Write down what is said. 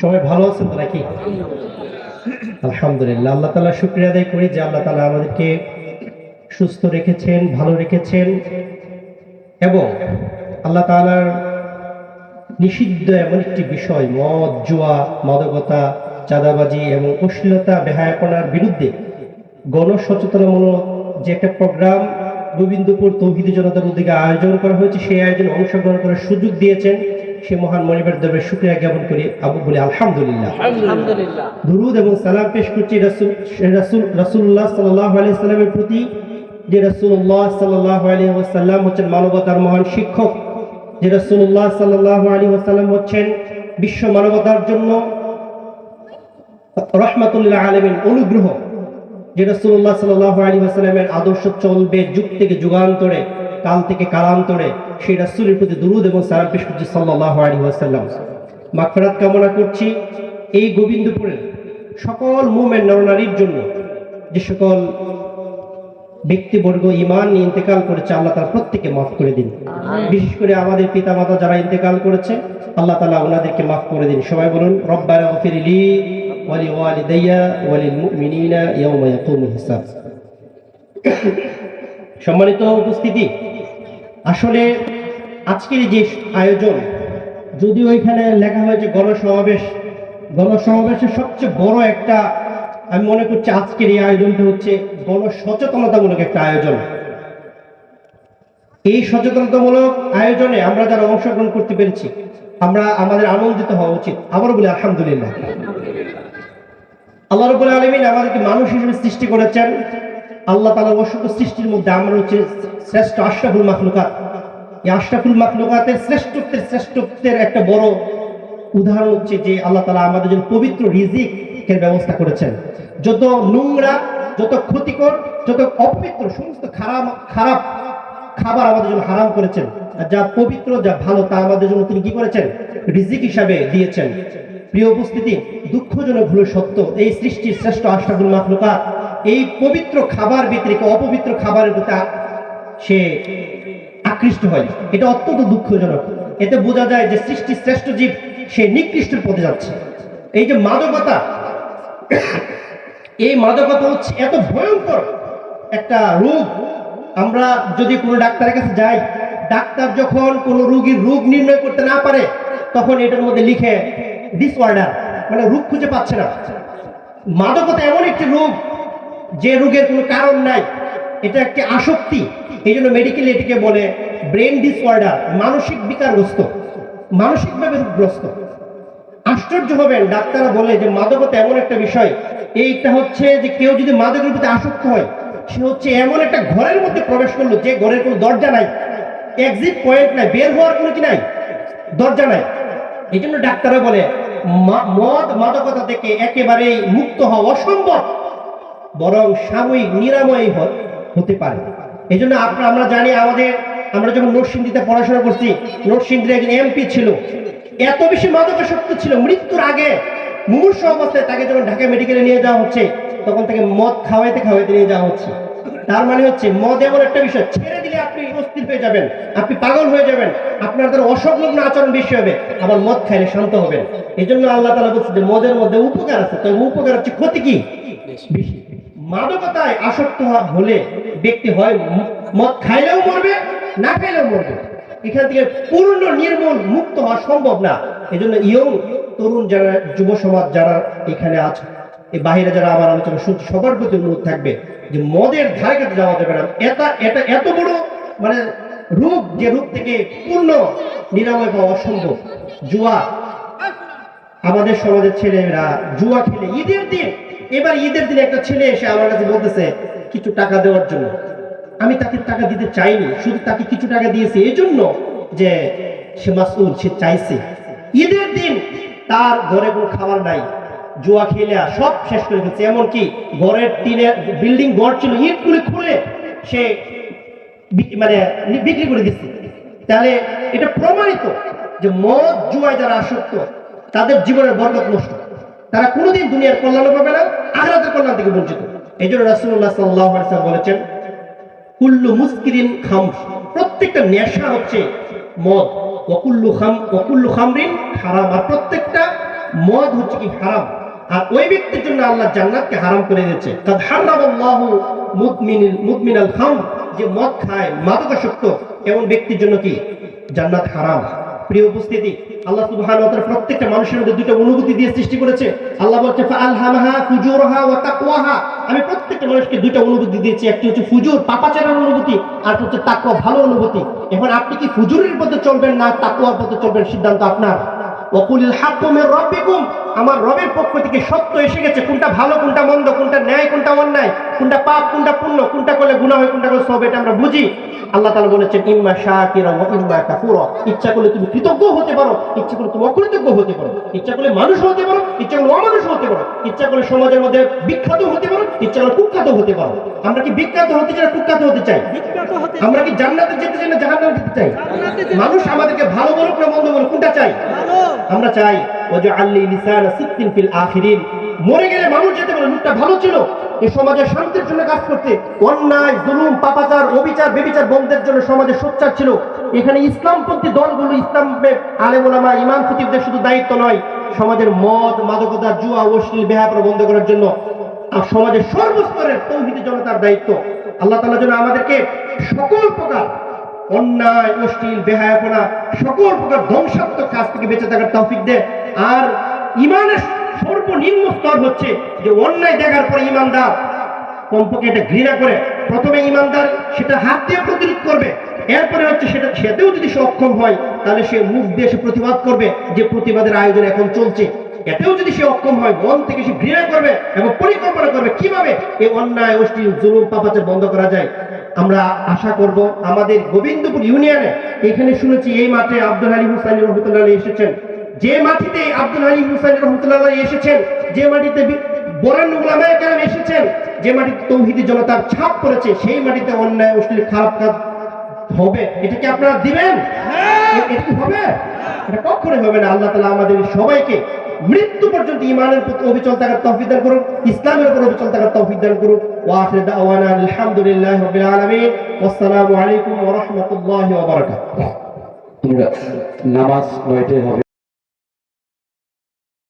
সবাই ভালো আছেন তো নাকি? আলহামদুলিল্লাহ, আল্লাহ তালা শুক্রিয়া আদায় করি যে আল্লাহ তালা আমাদেরকে সুস্থ রেখেছেন, ভালো রেখেছেন এবং আল্লাহ তালার নিষিদ্ধ এমন একটি বিষয়, মদ, জুয়া, মাদকতা, চাঁদাবাজি এবং অশ্লীলতা, বেহায়াপনার বিরুদ্ধে গণসচেতনামূলক যে একটা প্রোগ্রাম গোবিন্দপুর তৌহিদি জনতার উদ্যোগে আয়োজন করা হয়েছে। সেই আয়োজনে অংশগ্রহণ করার সুযোগ দিয়েছেন সে মহান মনিবের দরবারে শুক্রিয়া জ্ঞাপন করি। আবু বলি আলহামদুলিল্লাহ। দুরুদ এবং সালাম পেশ করছি রাসূল রাসূল রাসূলুল্লাহ সাল্লাল্লাহু আলাইহি সাল্লামের প্রতি যে রাসূলুল্লাহ সাল্লাল্লাহু আলাইহি ওয়াসাল্লাম হচ্ছেন মানবতার মহান শিক্ষক যে রাসূলুল্লাহ সাল্লাল্লাহু আলাইহি ওয়াসাল্লাম হচ্ছেন বিশ্ব মানবতার জন্য রহমাতুল্লাহ আলামিন অনুগ্রহ। যে রাসূলুল্লাহ সাল্লাল্লাহু আলাইহি ওয়াসাল্লামের আদর্শ চলবে যুগ থেকে যুগান্তরে কাল থেকে কালান্তরে সেই রাসূলের প্রতি দুরুদ এবং সালাম পেশ করছি সাল্লাল্লাহু আলাইহি ওয়াসাল্লাম। মাগফিরাত কামনা করছি এই গোবিন্দপুরের সকল মুমেন নরনারীর জন্য যে সকল ব্যক্তিবর্গ ইমান নিয়ে ইন্তেকাল করেছে আল্লাহ তার প্রত্যেকে মাফ করে দিন। বিশেষ করে আমাদের পিতা মাতা যারা ইন্তেকাল করেছে আল্লাহ তালা ওনাদেরকে মাফ করে দিন। সবাই বলুন রব্বানা গফিরলি ওয়ালি ওয়ালিদাইয়া ওয়ালিল মুমিনিনা ইয়াউমা ইয়াকুমুল সম্মানিত উপস্থিতি, আসলে আজকের যে আয়োজন, যদিও এখানে লেখা হয়েছে গণসমাবেশ, গণসমাবেশের সবচেয়ে বড় একটা, আমি মনে করছি আজকের এই আয়োজনটা হচ্ছে গণসচেতনতামূলক একটা আয়োজন। এই সচেতনতামূলক আয়োজনে আমরা যারা অংশগ্রহণ করতে পেরেছি, আমরা আমাদের আনন্দিত হওয়া উচিত। আবার বলি আলহামদুলিল্লাহ। আল্লাহ রবুল আলমিন আমাদেরকে মানুষ হিসেবে সৃষ্টি করেছেন। আল্লাহ তালার অসংখ্য সৃষ্টির মধ্যে আমরা হচ্ছে শ্রেষ্ঠ আশরাফুল মাখলুকাত। এই আশরাফুল মাখলুকাতের শ্রেষ্ঠত্বের শ্রেষ্ঠত্বের একটা বড় উদাহরণ হচ্ছে যে আল্লাহ তালা আমাদের জন্য পবিত্র রিজিকের ব্যবস্থা করেছেন। যত নোংরা, যত ক্ষতিকর, যত অপবিত্র, সমস্ত খারাপ খারাপ খাবার আমাদের জন্য হারাম করেছেন। যা পবিত্র, যা ভালো, তা আমাদের জন্য তিনি কি করেছেন? রিজিক হিসাবে দিয়েছেন। প্রিয় উপস্থিতি, দুঃখজনক হলো সত্য, এই সৃষ্টির শ্রেষ্ঠ আশরাফুল মাখলুকা এই পবিত্র খাবার ব্যতিরিক্ত অপবিত্র খাবারের প্রতি সে আকৃষ্ট হয়। এটা অত্যন্ত দুঃখজনক। এতে বোঝা যায় যে সৃষ্টির শ্রেষ্ঠ জীব, সে নিকৃষ্টের পথে যাচ্ছে। এই যে মাদকতা, এই মাদকতা হচ্ছে এত ভয়ঙ্কর একটা রোগ। আমরা যদি কোনো ডাক্তারের কাছে যাই, ডাক্তার যখন কোনো রুগীর রোগ নির্ণয় করতে না পারে, তখন এটার মধ্যে লিখে ডিসঅর্ডার মানে রোগ খুঁজে পাচ্ছে না। মাদকতা এমন একটি রোগ, যে রোগের কোনো কারণ নাই। এটা একটি আসক্তি। এই জন্য মেডিকেল এটিকে বলে ব্রেন ডিসঅর্ডার মানসিক বিকারগ্রস্ত। মানসিকভাবে রোগগ্রস্ত। আশ্চর্য হবেন, ডাক্তাররা বলে যে মাদকতা এমন একটা বিষয়, এইটা হচ্ছে যে কেউ যদি মাদকের প্রতি আসক্ত হয়, সে হচ্ছে এমন একটা ঘরের মধ্যে প্রবেশ করল, যে ঘরের কোনো দরজা নাই এক্সিট পয়েন্ট নাই, বের হওয়ার কোনো কি নাই, দরজা নাই। এই জন্য ডাক্তাররা বলে মদ মাদকতা থেকে একেবারেই মুক্ত হওয়া অসম্ভব। বরং সাময়িক নিরাময় হতে পারে। এই জন্য আপনার, আমরা জানি আমাদের, আমরা যখন নরসিংদীতে পড়াশোনা করছি, নরসিংদীর একজন এমপি ছিল। এত বেশি মাদকাসক্ত ছিল। মৃত্যুর আগে মুমূর্ষ অবস্থায় তাকে যখন ঢাকা মেডিকেলে নিয়ে যাওয়া হচ্ছে, তখন তাকে মদ খাওয়াইতে খাওয়াইতে নিয়ে যাওয়া হচ্ছে। তার মানে হচ্ছে মদ এমন একটা বিষয় ছেড়ে দিলে আপনি অস্থির হয়ে যাবেন আপনি পাগল হয়ে যাবেন আপনার তার অসংলগ্ন আচরণ বেশি হবে আবার মদ খাইলে শান্ত হবেন। এই জন্য আল্লাহ তালা বলছে যে মদের মধ্যে উপকার আছে তবে উপকার হচ্ছে ক্ষতি কি? বেশি। মাদকতায় আসক্ত হলে ব্যক্তি হয় মদ খাইলেও মরবে না খাইলেও মরবে। এখান থেকে পূর্ণ নির্মূল মুক্ত হওয়া সম্ভব না। এই জন্য ইয়ং তরুণ যারা যুব সমাজ যারা এখানে আছে এই বাহিরে যারা আমার আলোচনা শুনছে সবার প্রতি অনুরোধ থাকবে যে মদের ধারে কাছে যাওয়া যাবে না। এটা এটা এত বড় মানে রূপ যে রূপ থেকে পূর্ণ নিরাময় পাওয়া অসম্ভব। জুয়া। আমাদের সমাজের ছেলেরা জুয়া খেলে। ঈদের দিন, এবার ঈদের দিন একটা ছেলে এসে আমার কাছে বলতেছে, কিছু টাকা দেওয়ার জন্য। আমি তাকে টাকা দিতে চাইনি, শুধু তাকে কিছু টাকা দিয়েছি। এই জন্য যে সে মাসুল, সে চাইছে। ঈদের দিন তার ঘরে কোনো খাবার নাই। জুয়া খেলে সব শেষ করে ফেলছে। এমনকি ঘরের টিনের বিল্ডিং ঘর ছিল ইটগুলি খুলে সে মানে বিক্রি করে দিচ্ছে। তাহলে এটা প্রমাণিত যে মদ জুয়ায় যারা আসক্ত, তাদের জীবনের বরকত নষ্ট। তারা কোনোদিন দুনিয়ার কল্যাণ পাবে না, আখরাতের কল্যাণ থেকে বঞ্চিত। এই জন্য রাসুল্লাহ সাল্লাহ বলেছেন, কুল্লু মুস্কিরিন খাম প্রত্যেকটা নেশা হচ্ছে মদ। অকুল্লু খাম অকুল্লু খামরিন হারাম। আর প্রত্যেকটা মদ হচ্ছে কি হারাম? আর ওই ব্যক্তির জন্য আল্লাহ জান্নাতকে হারাম করে দিয়েছে। যে মদ খায়, মাদকাসক্ত, এমন ব্যক্তির জন্য কি? জান্নাত হারাম। প্রিয় উপস্থিতি, আল্লাহ তাআলা প্রত্যেকটা মানুষের মধ্যে দুটো অনুভূতি দিয়ে সৃষ্টি করেছে। আল্লাহ বলছে, ফাআলহামাহা আমি প্রত্যেকটা মানুষকে দুটো অনুভূতি দিয়েছি, একটি হচ্ছে ফুজুর, পাপাচারের অনুভূতি, আর হচ্ছে তাকওয়া, ভালো অনুভূতি। এখন আপনি কি ফুজুরের পথে চলবেন না তাকওয়ার পথে চলবেন? সিদ্ধান্ত আপনার। আমার রবের পক্ষ থেকে সত্য এসে গেছে কোনটা ভালো কোনটা মন্দ কোনটা ন্যায় কোনটা অন্যায় কোনটা পাপ কোনটা পুণ্য কোনটা করলে গুনাহ হয় কোনটা করলে সব এটা আমরা বুঝি। আল্লাহ তাআলা বলেছেন ইম্মা শাকিরা ইম্মা ইচ্ছা করলে তুমি কৃতজ্ঞ হতে পারো ইচ্ছা করলে তুমি অকৃতজ্ঞ হতে পারো ইচ্ছা করলে মানুষ হতে পারো ইচ্ছা করলে অমানুষ হতে পারো ইচ্ছা করলে সমাজের মধ্যে বিখ্যাত হতে পারো ইচ্ছা করলে কুখ্যাত হতে পারো। আমরা কি বিখ্যাত হতে চাই কুখ্যাত হতে চাই? আমরা কি জান্নাতে যেতে চাই না জাহান্নামে যেতে চাই? মানুষ আমাদেরকে ভালো বলুক না মন্দ বলুক কোনটা চাই? আমরা চাই মরে গেলে মানুষ যেতে বলে, লোকটা ভালো ছিল। এই সমাজের শান্তির জন্য কাজ করতে, অন্যায়, জুলুম, পাপাচার, অবিচার, বেবিচার বন্ধের জন্য সমাজে সোচ্চার ছিল। এখানে ইসলামপন্থী দলগুলো ইমাম শুধু দায়িত্ব নয়, সমাজের মদ, মাদকতা, জুয়া, অশ্লীল বন্ধ করার জন্য আর সমাজের সর্বস্তরের জনতার দায়িত্ব। আল্লাহ তাআলা যেন আমাদেরকে সকল প্রকার অন্যায়, অশ্লীল, বেহায়াপনা, সকল প্রকার ধ্বংসাত্মক কাজ থেকে বেঁচে থাকার তৌফিক দেয় আর ইমানের সর্বনিম্ন স্তর হচ্ছে যে অন্যায় দেখার পরে ইমানদার। কমপক্ষে এটা ঘৃণা করে। প্রথমে ইমানদার সেটা হাত দিয়ে প্রতিরোধ করবে। এরপরে হচ্ছে সেটা সেতেও যদি সে অক্ষম হয়, তাহলে সে মুখ দিয়ে সে প্রতিবাদ করবে যে প্রতিবাদের আয়োজন এখন চলছে। এতেও যদি সে অক্ষম হয়, মন থেকে সে ঘৃণা করবে এবং পরিকল্পনা করবে কীভাবে এই অন্যায়, অশ্লীল, জুলুম, পাপাচার বন্ধ করা যায়। আমরা আশা করব আমাদের গোবিন্দপুর ইউনিয়নে, এখানে শুনেছি এই মাঠে আব্দুল আলী হুসাইন রহমতুল্লাহ এসেছেন। যে মাটিতে আব্দুল আলী হুসাইন রহমতুল্লাহ এসেছেন যে মাটিতে কেরাম এসেছেন যে মাটিতে তৌহিদি জনতার ছাপ পড়েছে সেই মাটিতে অন্যায় অশ্লীল খারাপ কাজ হবে। এটা কি আপনারা দিবেন? এটা কি হবে? এটা কখনোই হবে না। আল্লাহ তাআলা আমাদের সবাইকে মৃত্যু পর্যন্ত ইমানের প্রতি অবিচল থাকার তৌফিক দান করুন ইসলামের উপর অবিচল থাকার তৌফিক দান করুন। ওয়া আখির দাওয়ানা আলহামদুলিল্লাহি রাব্বিল আলামিন। ওয়াসসালামু আলাইকুম ওয়া রাহমাতুল্লাহি ওয়া বারাকাতুহু। নামাজ নয়টায় হবে।